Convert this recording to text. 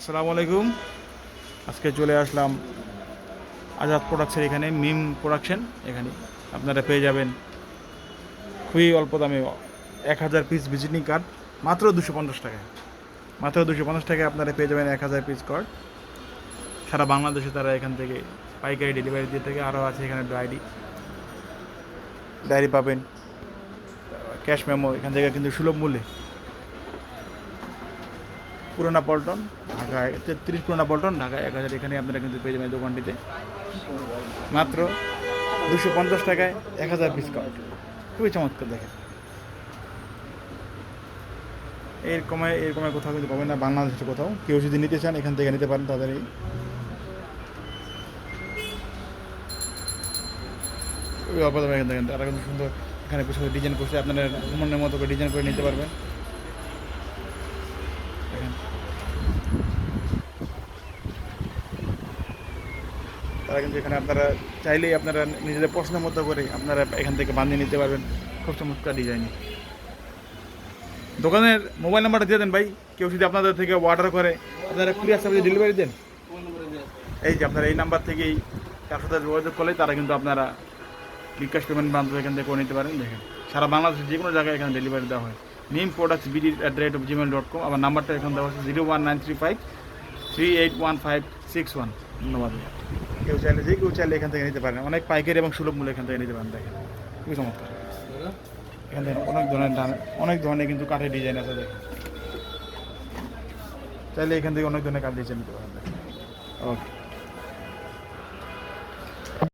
আসসালামু আলাইকুম। আজকে চলে আসলাম আজাদ প্রোডাক্টসের এখানে, মিম প্রোডাকশন এখানে। আপনারা পেয়ে যাবেন খুবই অল্প দামে এক হাজার পিস ভিজিটিং কার্ড মাত্র দুশো পঞ্চাশ টাকায় মাত্র দুশো পঞ্চাশ টাকায় আপনারা পেয়ে যাবেন এক হাজার পিস কার্ড সারা বাংলাদেশে তারা এখান থেকে পাইকারি ডেলিভারি দিয়ে থাকে, আরও আছে এখানে ডায়েরি ডায়েরি পাবেন। ক্যাশ মেমো এখান থেকে কিন্তু সুলভ মূল্যে। পুরোনা পল্টন, ঢাকায় তেত্রিশ পুরোনা পল্টন, ঢাকায় এক হাজার, এখানে আপনারা কিন্তু পেয়ে যাবেন দোকানটিতে। মাত্র দুশো পঞ্চাশ টাকায় এক হাজার কার্ড খুবই চমৎকার, দেখেন। এরকম এরকম কোথাও কিন্তু পাবেন না, বাংলাদেশের কোথাও। কেউ যদি নিতে চান, এখান থেকে নিতে পারেন তাদের এই। থেকে তারা কিন্তু সুন্দর এখানে কিছু ডিজাইন করছে আপনারা মনের মতো করে ডিজাইন করে নিতে পারবেন। তারা কিন্তু এখানে আপনারা চাইলেই আপনারা নিজেদের পছন্দের মতো করে আপনারা এখান থেকে বানিয়ে নিতে পারবেন খুব চমৎকার ডিজাইন দোকানের মোবাইল নাম্বারটা দিয়ে দেন ভাই, কেউ যদি আপনাদের থেকে অর্ডার করে, আপনারা কুরিয়ার সার্ভিসে ডেলিভারি দেন। এই যে আপনারা এই নাম্বার থেকেই কার সাথে যোগাযোগ করলে তারা কিন্তু আপনারা বিকাশ পেমেন্ট মাধ্যমে এখান থেকে করে নিতে পারেন। দেখেন, সারা বাংলাদেশের যে কোনো জায়গায় এখানে ডেলিভারি দেওয়া হয়। Neem products BD at the rate of Gmail dot com আমার নাম্বারটা এখন দেওয়া হচ্ছে zero one nine three five three eight one five six one. ধন্যবাদ কেউ চাইলে যে কেউ চাইলে এখান থেকে নিতে পারেন। অনেক পাইকারি এবং সুলভ মূল্যে এখান থেকে নিতে পারেন, দেখেন। খুবই চমৎকার। এখান থেকে অনেক ধরনের ডান- অনেক ধরনের কিন্তু কাঠের ডিজাইন আছে, দেখেন। চাইলে এখান থেকে অনেক ধরনের কাঠ ডিজাইন নিতে পারেন ওকে।